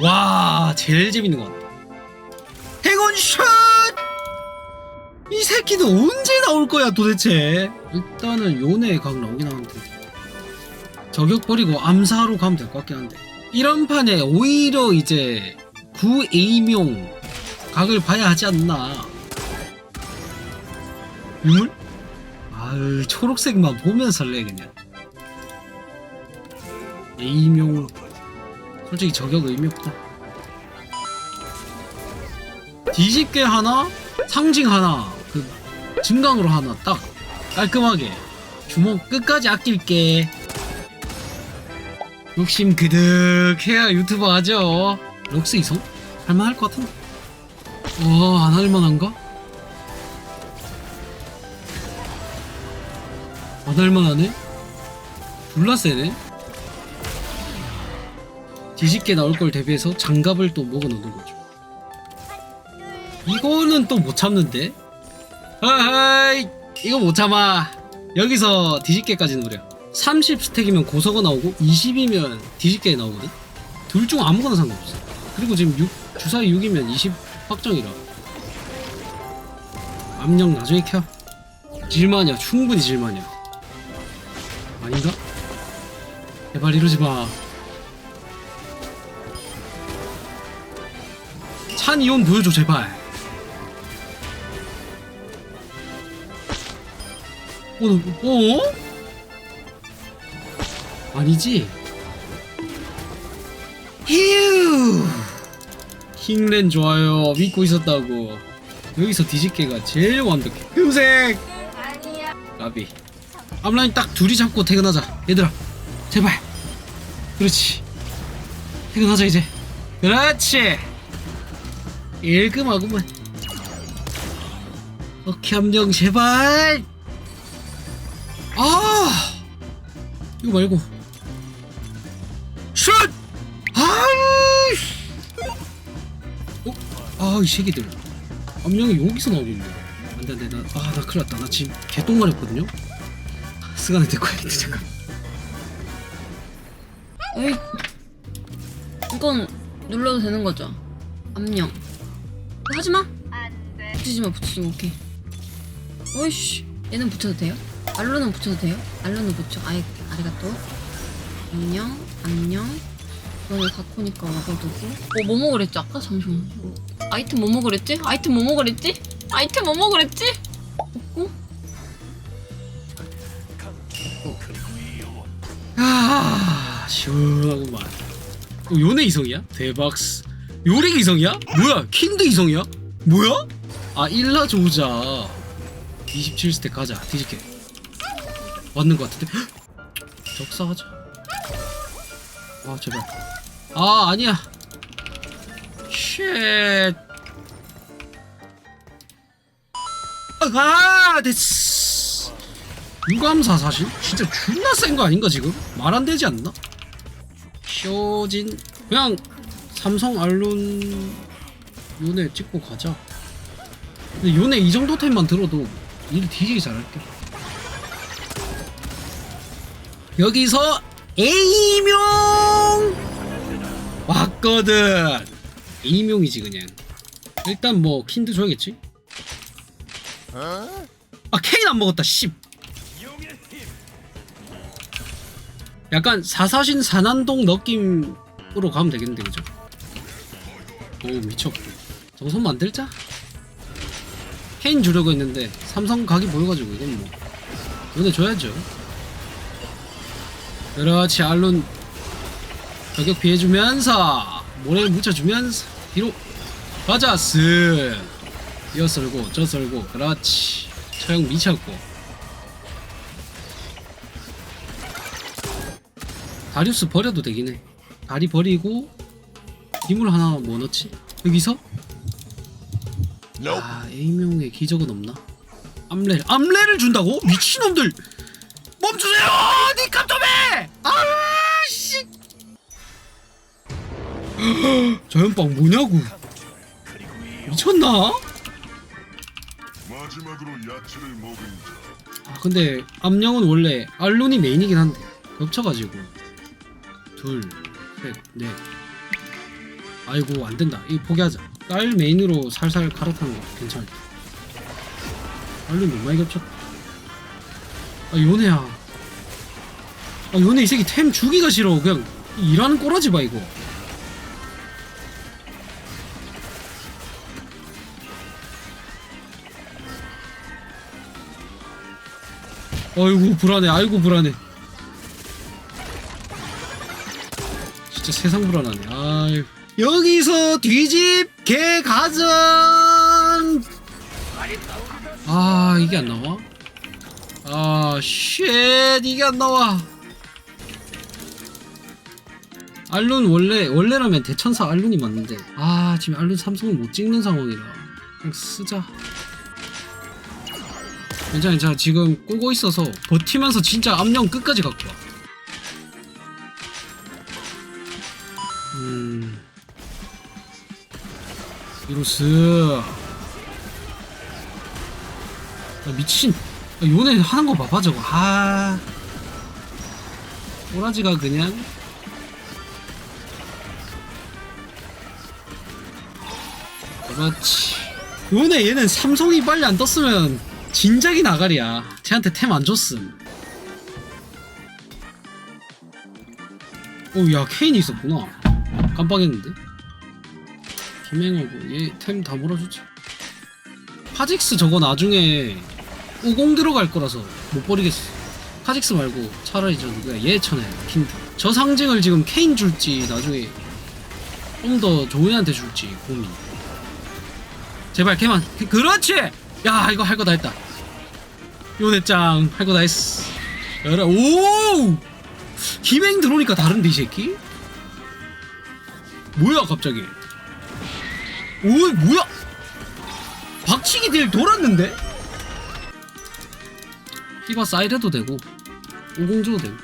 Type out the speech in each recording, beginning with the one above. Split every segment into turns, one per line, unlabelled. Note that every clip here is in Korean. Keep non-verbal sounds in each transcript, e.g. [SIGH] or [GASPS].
와 제일 재밌는 것 같다 해건샷! 이 새끼도 언제 나올 거야 도대체? 일단은 요네 각 나오긴 하는데 저격 버리고 암사로 가면 될 것 같긴 한데. 이런 판에 오히려 이제 구 A명 각을 봐야 하지 않나. 유물? 아유 초록색만 보면 설레 그냥. A명 솔직히 저격 의미 없다 뒤집개 하나 상징 하나 그 증강으로 하나 딱 깔끔하게 주먹 끝까지 아낄게 욕심 그득해야 유튜버 하죠 럭스 이성? 할만할 것 같은데 와안 할만한가? 안 할만하네? 졸라 세네 뒤집게 나올 걸 대비해서 장갑을 또 먹어 놓는 거죠. 이거는 또 못 참는데? 하하이 이거 못 참아. 여기서 뒤집개까지 노려 30 스택이면 고서가 나오고 20이면 뒤집개 나오거든? 둘 중 아무거나 상관없어. 그리고 지금 6, 주사위 6이면 20 확정이라. 압력 나중에 켜. 질만이야. 충분히 질만이야. 아닌가? 제발 이러지 마 찬 이온 보여줘 제발. 어? 어? 아니지? 휴! 킹렌 좋아요. 믿고 있었다고. 여기서 뒤집개가 제일 완벽해. 흠색! 라비. 앞라인 딱 둘이 잡고 퇴근하자. 얘들아 제발. 그렇지. 퇴근하자 이제. 그렇지 일금하구만. 오케이 함정 제발! 아! 이거 말고. 슛! 아이 어? 아이 새끼들. 암령이 여기서 있네 안돼 안돼. 나 아 나 큰일 났다. 나 지금 개똥말했거든요? 스간을 데리고 와야겠다 잠깐.
어이 이건 눌러도 되는 거죠? 암령 하지마. 붙이지마 붙이지마. 오케이. 어이씨. 얘는 붙여도 돼요? 알로는 붙여도 돼요? 알로는 붙여. 아예 아리가또. 암령 암령 너네 다코니까 와가지고. 어 뭐뭐 그랬지 아까? 잠시만. 뭐, 아이템 뭐뭐 그랬지? 아이템 뭐뭐 그랬지? 아이템 뭐뭐 그랬지? 없고?
아 시원하구만. 어, 요네 이성이야? 대박스 요렉 이성이야? 뭐야 킨드 이성이야? 뭐야? 아 일라 조자 27스택 가자 뒤집게 맞는 것 같은데 헉! 적사하자 아 제발 아 아니야 쉣 아 됐어 유감사 사실? 진짜 존나 센 거 아닌가 지금? 말 안 되지 않나? 쇼진 그냥 삼성 알론 요네 찍고 가자. 근데 요네 이 정도 템만 들어도 일 뒤지게 잘할게. 여기서 A명 왔거든. A명이지 그냥. 일단 뭐 킨드 줘야겠지? 아 케인 안 먹었다 씨. 약간 사사신 산안동 느낌으로 가면 되겠는데 그죠? 오 미쳤고 정선 만들자? 케인 주려고 했는데 삼성 각이 보여가지고 이건 뭐. 눈에 줘야죠. 그렇지 알론. 저격 피해주면서 모래를 묻혀주면서 뒤로 가자 쓱 이어 썰고 저 썰고. 그렇지. 처형 미쳤고. 다리우스 버려도 되긴 해. 다리 버리고 기물 하나 뭐 넣지? 여기서? 아 A명의 기적은 없나? 암레 암레를 준다고? 미친놈들 멈추세요 니캅tom에 아씨 [GASPS] 저 연빵 뭐냐고 미쳤나?
마지막으로 야채를 먹은 자
아 근데 암령은 원래 알론이 메인이긴 한데 겹쳐가지고 둘, 셋, 넷 아이고 안 된다. 이거 포기하자. 딸 메인으로 살살 갈아타는 거 괜찮아. 알림 너무 많이 겹쳤다. 아 요네야. 아 요네 이 새끼 템 주기가 싫어. 그냥 일하는 꼬라지 봐 이거. 아이고 불안해. 아이고 불안해. 진짜 세상 불안하네. 아유. 여기서 뒤집 개 가전. 아 이게 안 나와? 아 쉣, 이게 안 나와. 알룬 원래 원래라면 대천사 알룬이 맞는데 아 지금 알룬 삼성을 못 찍는 상황이라 그냥 쓰자. 괜찮아 괜찮아 지금 꼬고 있어서 버티면서 진짜 압력 끝까지 갖고 와. 이로스. 아, 미친. 아, 요네 하는 거 봐봐, 저거. 아. 꼬라지가 그냥. 그렇지. 요네 얘는 삼성이 빨리 안 떴으면 진작이 나가리야. 쟤한테 템 안 줬음. 오, 야, 케인이 있었구나. 깜빡했는데. 김행하고 얘 템 다 몰아주지. 파직스 저거 나중에 우공 들어갈 거라서 못 버리겠어. 파직스 말고 차라리 저 누구야 얘 쳐내 킨드. 저 상징을 지금 케인 줄지 나중에 좀 더 좋은 애한테 줄지 고민. 제발 걔만 그- 그렇지. 야 이거 할 거 다 했다. 요네짱 할 거 다 했어. 열어 오 김행 들어오니까 다른데 이 새끼? 뭐야 갑자기? 오 뭐야? 박치기 딜 돌았는데? 피바 사이드도 되고 오공주도 되고.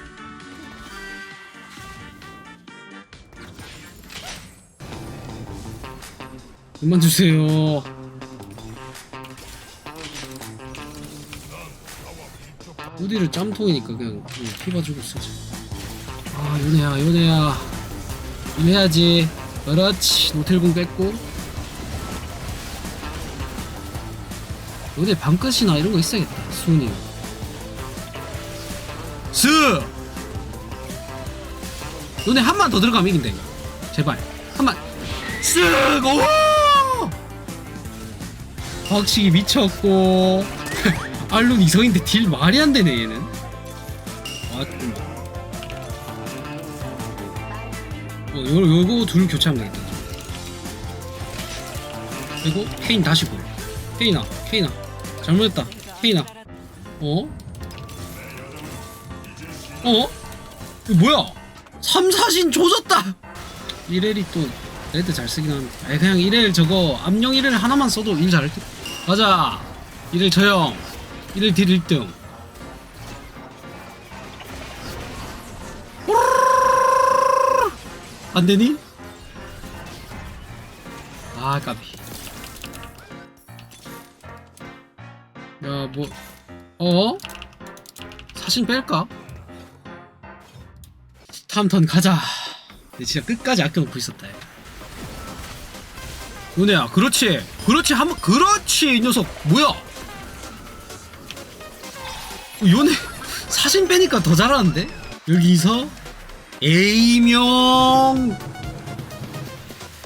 그만 주세요. 우디를 짬통이니까 그냥, 그냥 피바 주고 쓰지. 아 요네야 요네야. 일해야지. 그렇지. 노텔궁 뺐고 요네 방끝이나 이런 거 있어야겠다 수은이 스! 요네 한번더 들어가면 이긴다 이거. 제발. 한번. 쓱! 오! 박치기 미쳤고. [LAUGHS] 알룬 이성인데 딜 말이 안 되네 얘는. 왔구만 어, 요, 요거 둘 교체하면 되겠다. 그리고 케인 다시 보여 케인아 케인아 잘못했다. 케인아 어? 어? 이거 뭐야? 3, 4신 조졌다! 1렐이 또 레드 잘 쓰긴 하는데 아니 그냥 1렐 저거 암령 1렐 하나만 써도 일 잘할 듯. 가자! 1렐 저형. 1렐 딜 1등. 안되니? 아 까비 야 뭐 어? 사신 뺄까? 다음 턴 가자. 근데 진짜 끝까지 아껴놓고 있었다 얘. 은혜야 그렇지. 그렇지 한 번 그렇지 이 녀석. 뭐야? 어, 요네 사신 빼니까 더 잘하는데? 여기서 A명.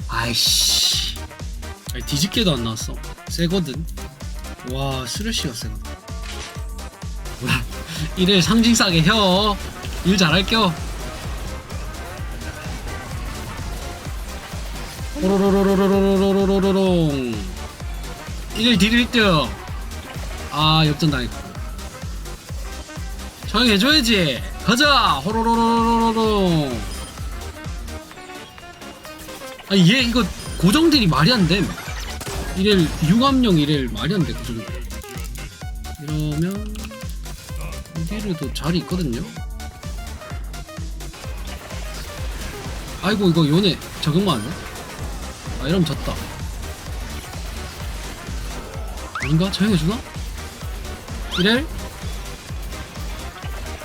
아이씨. 아니, 뒤집게도 안 나왔어. 세거든 와 스레쉬가 세거든 뭐야 이래 상징 싸게 혀일 잘할겨. 호로로로로로로로로로롱. 1일 딜 1등 아 역전 당했고. 정해줘야지. 가자. 호로로로로로롱. 아니 얘 이거 고정딜이 말이 안됨 1일 융합령 1일 말이 안돼 고정딜 이러면 우디르도 자리 있거든요 아이고 이거 요네 적응만 안돼 아 이러면 졌다 아닌가? 저형 해주나? 이렐?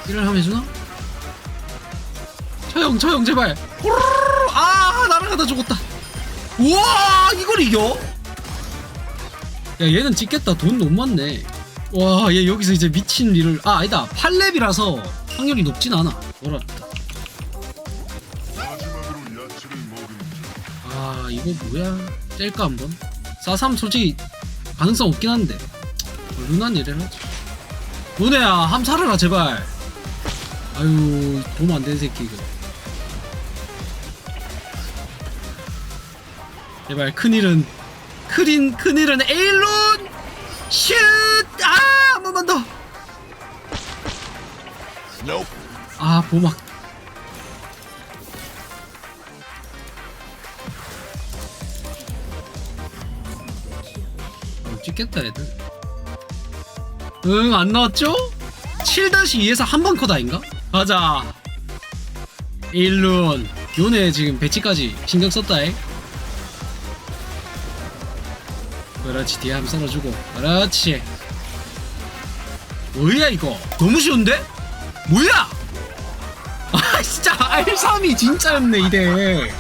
이렐 하면 해주나? 저형 제발 호로로로로. 아 날아가다 죽었다 우와 이걸 이겨? 야 얘는 찍겠다. 돈 너무 많네. 와 얘 여기서 이제 미친 일을 아 아니다. 8렙이라서 확률이 높진 않아. 어렵다. 아 이거 뭐야? 뗄까 한번? 싸삼 솔직히 가능성 없긴 한데. 루난 이래라 루네야 함 살아라 제발. 아유 도움 안 되는 새끼 이거. 제발 큰일은 큰일 큰일은 에일론! 슛 아 한 번만 더!
Nope.
아 보막. 어, 찍겠다 애들. 응 안 나왔죠? 7-2에서 한번 컷 아닌가? 가자. 일룬 요네 지금 배치까지 신경 썼다잉 그렇지. 뒤에 한번 썰어주고. 그렇지. 뭐야 이거? 너무 쉬운데? 뭐야? [LAUGHS] 아 진짜 R3이 진짜였네 이대.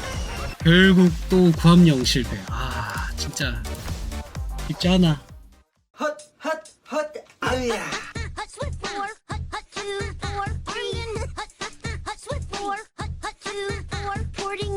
결국 또 구함령 실패. 아 진짜. 쉽지 않아.
헛, 헛, 헛, 아우야.